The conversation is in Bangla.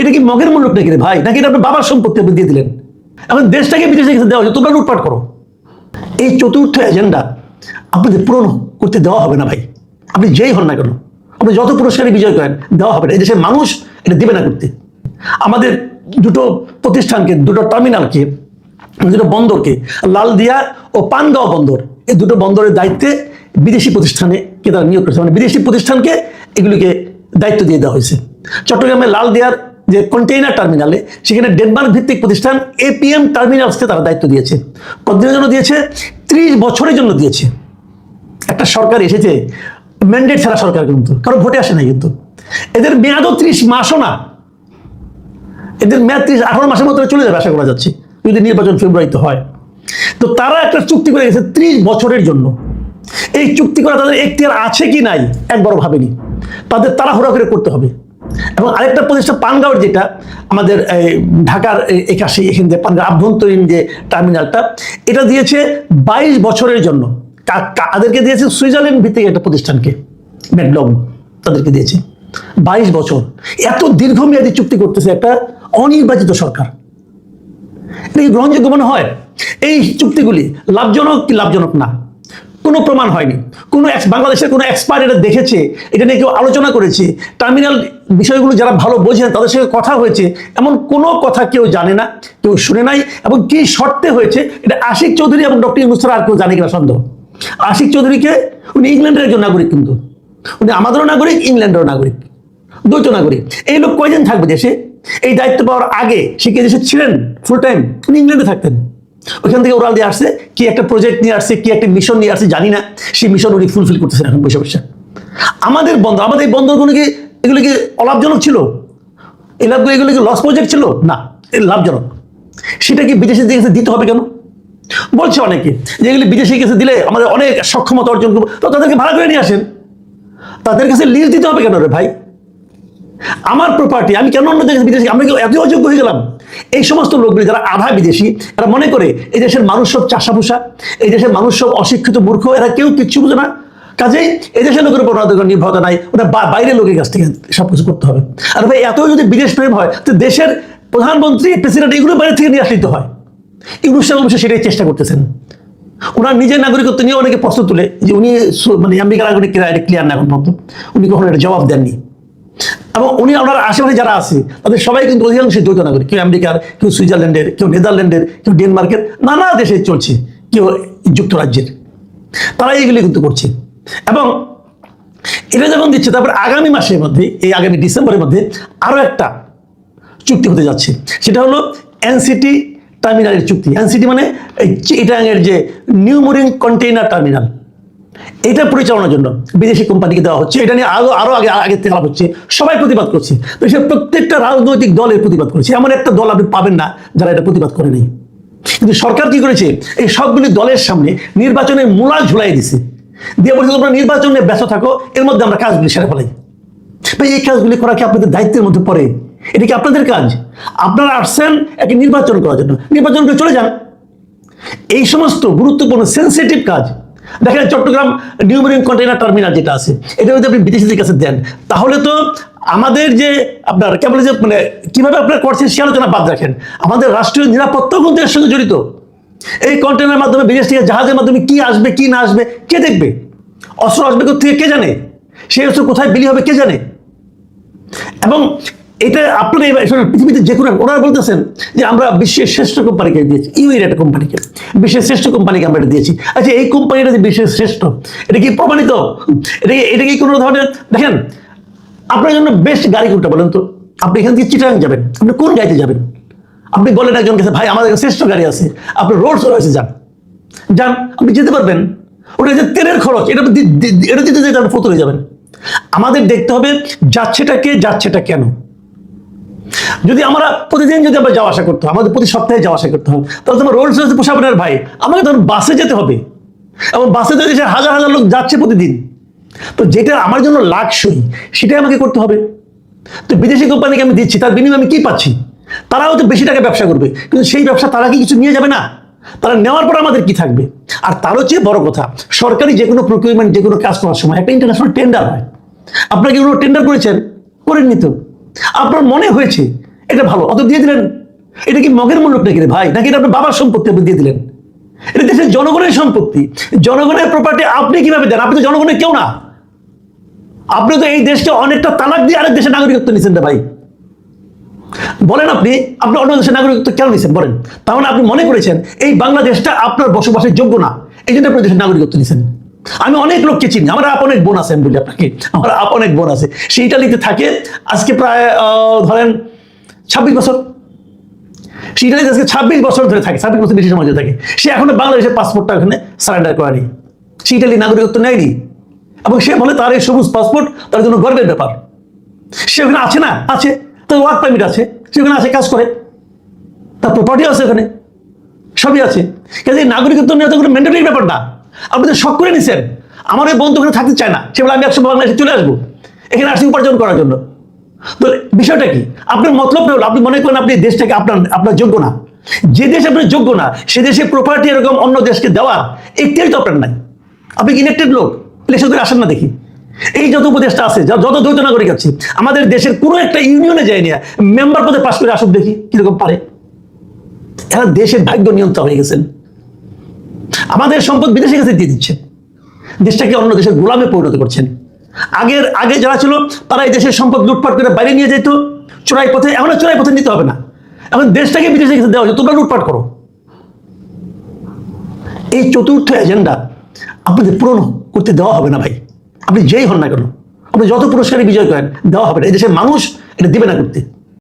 এটা কি মগের মূল্য নাকি রে ভাই? নাকি এটা আপনার বাবার সম্পত্তি আপনি দিয়ে দিলেন? এখন দেশটাকে বিদেশে কাছে দেওয়া হয়েছে, তোমরা লুটপাট করো। এই চতুর্থ এজেন্ডা আপনাদের পূরণ করতে দেওয়া হবে না ভাই। আপনি যেই হন না কেন, আপনি যত পুরস্কারই বিজয় করেন, দেওয়া হবে না। দেশের মানুষ এটা দিবে না করতে। আমাদের দুটো প্রতিষ্ঠানকে, দুটো টার্মিনালকে দুটো বন্দরকে, লালদিয়া ও পানগাঁও বন্দর, এই দুটো বন্দরের দায়িত্বে বিদেশি প্রতিষ্ঠানে কে তারা নিয়োগ করেছে। মানে বিদেশি প্রতিষ্ঠানকে এগুলিকে দায়িত্ব দিয়ে দেওয়া হয়েছে। চট্টগ্রামে লালদিয়ার যে কন্টেইনার টার্মিনালে সেখানে ডেনমার্ক ভিত্তিক প্রতিষ্ঠান এপিএম টার্মিনালসকে তারা দায়িত্ব দিয়েছে। কতদিনের জন্য দিয়েছে? ত্রিশ বছরের জন্য দিয়েছে। একটা সরকার এসেছে ম্যান্ডেট ছাড়া সরকার কিন্তু, কারও ভোটে আসে না কিন্তু। এদের মেয়াদও ত্রিশ মাসও না। এদের মেয়াদ ত্রিশ আঠারো মাসের মধ্যে চলে যাবে, আশা করা যাচ্ছে, যদি নির্বাচন ফেব্রুয়ারিতে হয়। তো তারা একটা চুক্তি করে গেছে ত্রিশ বছরের জন্য। এই চুক্তি করা তাদের এখতিয়ার আছে কি নাই, একবারও ভাবেনি। তাদের তাড়াহুড়া করে করতে হবে। এবং আরেকটা প্রতিষ্ঠান পানগাঁওয়ের যেটা, আমাদের ঢাকার একাশি এখান থেকে পানগাঁও আভ্যন্তরীণ যে টার্মিনালটা, এটা দিয়েছে বাইশ বছরের জন্য। কা- কাদেরকে দিয়েছে সুইজারল্যান্ড ভিত্তিক একটা প্রতিষ্ঠানকে ম্যাডলং তাদেরকে দিয়েছে। বাইশ বছর। এত দীর্ঘমেয়াদী চুক্তি করতেছে একটা অনির্বাচিত সরকার। এটা কি গ্রহণযোগ্য মনে হয়? এই চুক্তিগুলি লাভজনক কি লাভজনক না? কোনো প্রমাণ হয়নি। কোনো বাংলাদেশের কোনো এক্সপার্ট এটা দেখেছে, এটা নিয়ে কেউ আলোচনা করেছে টার্মিনাল বিষয়গুলো যারা ভালো বোঝেন, তাদের সঙ্গে কথা হয়েছে, এমন কোনো কথা কেউ জানে না, কেউ শুনে নাই, এবং কি শর্তে হয়েছে, এটা আশিক চৌধুরী এবং ডক্টর ইউনুস আর কেউ জানে কিনা সন্দেহ। আশিক চৌধুরীকে উনি ইংল্যান্ডের একজন নাগরিক কিন্তু। উনি আমাদেরও নাগরিক, ইংল্যান্ডেরও নাগরিক। দ্বৈত নাগরিক। এই লোক কয়দিন থাকবে দেশে? এই দায়িত্ব পাওয়ার আগে সে কি দেশে ছিলেন ফুল টাইম উনি ইংল্যান্ডে থাকতেন। ওইখান থেকে ওরাল দিয়ে আসছে, কি একটা প্রজেক্ট নিয়ে আসছে, কি একটা মিশন নিয়ে আসছে, জানি না। সেই মিশন উনি ফুলফিল করতেছেন এখন বসে বসে আমাদের বন্দর আমাদের এই বন্দরগুলো কি এগুলো কি অলাভজনক ছিল? এই লাভগুলো এগুলো কি লস প্রজেক্ট ছিল? না লাভজনক। সেটা কি বিদেশি কাছে দিতে হবে কেন? বলছে অনেকে যে এগুলি বিদেশি কাছে দিলে আমাদের অনেক সক্ষমতা অর্জন করব। তো তাদেরকে ভাড়া করে নিয়ে আসেন। তাদের কাছে লিজ দিতে হবে কেন রে ভাই? আমার প্রপার্টি আমি কেন অন্য দেশে বিদেশি আমরা কি এত অযোগ্য হয়ে গেলাম? এই সমস্ত লোকগুলি যারা আধা বিদেশি, এরা মনে করে এই দেশের মানুষ সব চাষাভুষা, এই দেশের মানুষ সব অশিক্ষিত মূর্খ, এরা কেউ কিচ্ছু বুঝে না। কাজেই এই দেশের লোকের উপর ওনাদের নির্ভরতা নাই, ওটা বাইরের লোকের কাছ থেকে সব কিছু করতে হবে। আর ভাই, এত যদি বিদেশ প্রেম হয়, তো দেশের প্রধানমন্ত্রী, প্রেসিডেন্ট এগুলো বাইরে থেকে নিয়ে আসতে হয়। ইউনুস সাহেব অবশ্য সেটাই চেষ্টা করতেছেন। ওনার নিজের নাগরিকত্ব নিয়ে অনেকে প্রশ্ন তুলে যে উনি মানে আমেরিকার নাগরিক ক্লিয়ার না এখন পর্যন্ত। উনি কখনো এটা জবাব দেননি। এবং উনি ওনার আশেপাশে যারা আছে, তাদের সবাই কিন্তু অধিকাংশই দ্বৈত নাগরিক কেউ আমেরিকার, কেউ সুইজারল্যান্ডের, কেউ নেদারল্যান্ডের, কেউ ডেনমার্কের, নানা দেশে চলছে, কেউ যুক্তরাজ্যের। তারা এইগুলি কিন্তু করছে। এবং এটা যখন দিচ্ছে, তারপর আগামী মাসের মধ্যে, এই আগামী ডিসেম্বরের মধ্যে আরও একটা চুক্তি হতে যাচ্ছে। সেটা হলো এনসিটি টার্মিনালের চুক্তি। এনসিটি মানে এই যে নিউ মোরিং কন্টেইনার টার্মিনাল। এটা পরিচালনার জন্য বিদেশি কোম্পানিকে দেওয়া হচ্ছে। এটা নিয়ে আরও আরও আগে আগে থেকে আলাপ হচ্ছে। সবাই প্রতিবাদ করছে। তো সে প্রত্যেকটা রাজনৈতিক দলের প্রতিবাদ করেছে। এমন একটা দল আপনি পাবেন না যারা এটা প্রতিবাদ করে নেই। কিন্তু সরকার কি করেছে? এই সবগুলি দলের সামনে নির্বাচনের মূলা ঝুলাই দিছে। দিয়ে বলছে, তোমরা নির্বাচনে ব্যস্ত থাকো। এর মধ্যে আমরা কাজগুলি সেরে ফেলাই। ভাই, এই কাজগুলি করা কি আপনাদের দায়িত্বের মধ্যে পড়ে? এটা কি আপনাদের কাজ? আপনারা আসছেন একটি নির্বাচন করার জন্য। নির্বাচন করে চলে যান। এই সমস্ত গুরুত্বপূর্ণ সেন্সিটিভ কাজ দেখেন চট্টগ্রাম নিউমেরিং কন্টেনার টার্মিনাল যেটা আছে, এটা যদি আপনি বিদেশিদের কাছে দেন, তাহলে তো আমাদের যে আপনার কেবল যে মানে কীভাবে আপনার করছেন সে আলোচনা বাদ রাখেন। আমাদের রাষ্ট্রীয় নিরাপত্তাও কিন্তু এর সঙ্গে জড়িত। এই কন্টেনার মাধ্যমে বিদেশ থেকে জাহাজের মাধ্যমে কি আসবে, কি না আসবে, কে দেখবে? অস্ত্র আসবে থেকে কে জানে? সেই অস্ত্র কোথায় বিলি হবে, কে জানে? এবং এটা আপনারা পৃথিবীতে যে কোনো ওনারা বলতেছেন যে আমরা বিশ্বের শ্রেষ্ঠ কোম্পানিকে দিয়েছি। ইউএর একটা কোম্পানিকে বিশ্বের শ্রেষ্ঠ কোম্পানিকে আমরা এটা দিয়েছি। আচ্ছা এই কোম্পানিটা যে বিশ্বের শ্রেষ্ঠ, এটা কি প্রমাণিত? এটা কি এটা কি কোনো ধরনের দেখেন, আপনার জন্য বেস্ট গাড়ি কোনটা বলেন তো? আপনি এখান থেকে চিটাং যাবেন। আপনি কোন গাড়িতে যাবেন? আপনি বলেন একজন কাছে ভাই, আমাদের শ্রেষ্ঠ গাড়ি আছে। আপনি রোডস রয়েছে যান। যান, আপনি যেতে পারবেন। ওটা যে তেলের খরচ। এটা এটা দিতে যেতে আপনি ফতুরে যাবেন। আমাদের দেখতে হবে, যাচ্ছেটা কে, যাচ্ছেটা কেন? যদি আমরা প্রতিদিন যদি আমরা যাওয়া আসা করতে হয় আমাদের প্রতি সপ্তাহে যাওয়া আসা করতে হবে তাহলে তোমার রোলস রয়েছে পোষাবে না ভাই, আমাকে তখন বাসে যেতে হবে। এবং বাসে যদি হাজার হাজার লোক যাচ্ছে প্রতিদিন। তো যেটা আমার জন্য লাকসই সেটাই আমাকে করতে হবে। তো বিদেশি কোম্পানিকে আমি দিচ্ছি, তার বিনিময়ে আমি কি পাচ্ছি? তারাও তো বেশি টাকা ব্যবসা করবে, কিন্তু সেই ব্যবসা তারা কি কিছু নিয়ে যাবে না? তারা নেওয়ার পর আমাদের কি থাকবে? আর তারও চেয়ে বড় কথা, সরকারি যে কোনো প্রকিউরমেন্ট যে কোনো কাজ করার সময় একটা ইন্টারন্যাশনাল টেন্ডার হয়। আপনারা কি কোনো টেন্ডার করেছেন? করেননি তো? আপনার মনে হয়েছে এটা ভালো, অত দিয়ে দিলেন? এটা কি মগের মূল্য নাকি রে ভাই? নাকি এটা আপনার বাবার সম্পত্তি আপনি দিয়ে দিলেন? এটা দেশের জনগণের সম্পত্তি। জনগণের প্রপার্টি আপনি কীভাবে দেন? আপনি তো জনগণের কেউ না। আপনি তো এই দেশকে অনেকটা তালাক দিয়ে আরেক দেশের নাগরিকত্ব নিচ্ছেন রে ভাই। বলেন আপনি আপনি অন্য দেশের নাগরিকত্ব কেন নিচ্ছেন বলেন। তাহলে আপনি মনে করেছেন এই বাংলাদেশটা আপনার বসবাসের যোগ্য না। এই জন্য আপনি দেশের নাগরিকত্ব নিচ্ছেন আমি অনেক লোককে চিনি, আমার আপ অনেক বোন আছে, আমি বলি আপনাকে, আমার আপ অনেক বোন আছে, সে ইটালিতে থাকে, আজকে প্রায় ধরেন ছাব্বিশ বছর। সে ইটালিতে আজকে ছাব্বিশ বছর ধরে থাকে, ছাব্বিশ বছর বেশি সময় থাকে। সে এখনও বাংলাদেশের পাসপোর্টটা ওখানে সারেন্ডার করেনি সে ইটালি নাগরিকত্ব নেয়নি। এবং সে বলে তার এই সবুজ পাসপোর্ট তার জন্য গর্বের ব্যাপার। সে ওখানে আছে না? আছে। তার ওয়ার্ক পারমিট আছে। সে ওখানে আছে কাজ করে। তার প্রপার্টি আছে ওখানে। সবই আছে। এই নাগরিকত্ব নেওয়া তো কোনো ব্যাপার না। আপনি তো শখ করে নিছেন। আমার ওই বন্ধু ওখানে থাকতে চায় না। সে বলে, আমি একসময় বাংলাদেশে চলে আসব। এখানে আসছি উপার্জন করার জন্য। তো বিষয়টা কি? আপনার মতলব হলো, আপনি মনে করেন আপনি দেশটাকে আপনার আপনার যোগ্য না। যে দেশ আপনার যোগ্য না, সে দেশে প্রপার্টি এরকম অন্য দেশকে দেওয়ার একটাই তো আপনার নাই। আপনি ইলেক্টেড লোক? ইলেকশন করে আসেন না দেখি। এই যত উপদেশটা আছে যা- যত দ্বৈত নাগরিক আছে, আমাদের দেশের কোনো একটা ইউনিয়নে যায় না মেম্বার পদে পাশ করে আসুক দেখি কীরকম পারে। এরা দেশের ভাগ্য নিয়ন্ত্রণ হয়ে গেছেন। আমাদের সম্পদ বিদেশে কাছে দিয়ে দিচ্ছেন। দেশটাকে অন্য দেশের গোলামে পরিণত করছেন। আগের, আগে যারা ছিল, তারা এই দেশের সম্পদ লুটপাট করে বাইরে নিয়ে যেত। চোরাই পথে, এখন চোরাই পথে নিতে হবে না। এখন দেশটাকে বিদেশে কাছে দেওয়া হচ্ছে তোমরা লুটপাট করো। এই চতুর্থ এজেন্ডা আপনাদের পূরণ করতে দেওয়া হবে না ভাই। আপনি যেই হন না কেন, আপনি যত পুরস্কারে বিজয় করেন, দেওয়া হবে না। এই দেশের মানুষ এটা দিবে না করতে।